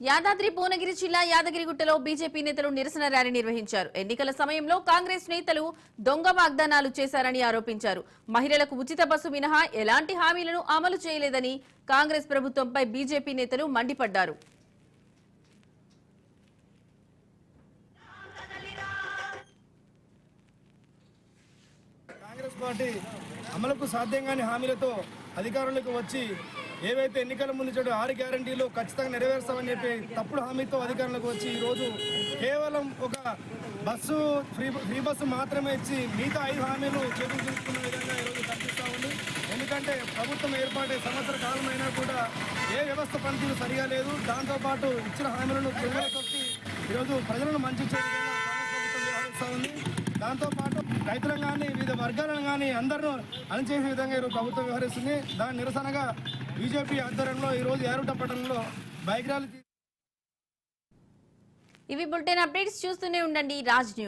యాదాద్రి భువనగిరి జిల్లా యాదగిరిగుట్టలో బీజేపీ నేతలు నిరసన ర్యాలీ నిర్వహించారు. ఎన్నికల సమయంలో కాంగ్రెస్ నేతలు దొంగ వాగ్దానాలు చేశారని ఆరోపించారు. మహిళలకు ఉచిత బస్సు మినహా ఎలాంటి హామీలను అమలు చేయలేదని కాంగ్రెస్ ప్రభుత్వంపై బీజేపీ నేతలు మండిపడ్డారు. కాంగ్రెస్ పార్టీ అమలుకు సాధ్యం కాని హామీలతో అధికారులకు వచ్చి ఏవైతే ఎన్నికల ముందు చెడు ఆరు గ్యారంటీలు ఖచ్చితంగా నెరవేరుస్తామని చెప్పి తప్పుడు హామీతో అధికారంలోకి వచ్చి ఈరోజు కేవలం ఒక బస్సు ఫ్రీ ఫ్రీ బస్సు మాత్రమే ఇచ్చి మిగతా ఐదు హామీలు చేతులు చూసుకున్న విధంగా ఈరోజు కనిపిస్తూ ఉంది. ఎందుకంటే ప్రభుత్వం ఏర్పాటే సంవత్సర కాలమైనా కూడా ఏ వ్యవస్థ పనితీరు సరిగా లేదు. దాంతోపాటు ఇచ్చిన హామీలను తుంగలో ఈరోజు ప్రజలను మంచి చేయడం కాంగ్రెస్ ప్రభుత్వం వ్యవహరిస్తూ ఉంది దాంతో పాటు రైతులను కానీ వివిధ వర్గాలను కానీ అందరూ అణచేసే విధంగా ఈరోజు ప్రభుత్వం వ్యవహరిస్తుంది. దాని నిరసనగా బీజేపీ ఆధ్వర్యంలో ఈరోజు ఏరుట పట్టణంలో బైక్ ర్యాలీ ఇవి బులెటిన్ అప్డేట్స్ చూస్తూనే ఉండండి రాజ్ న్యూస్.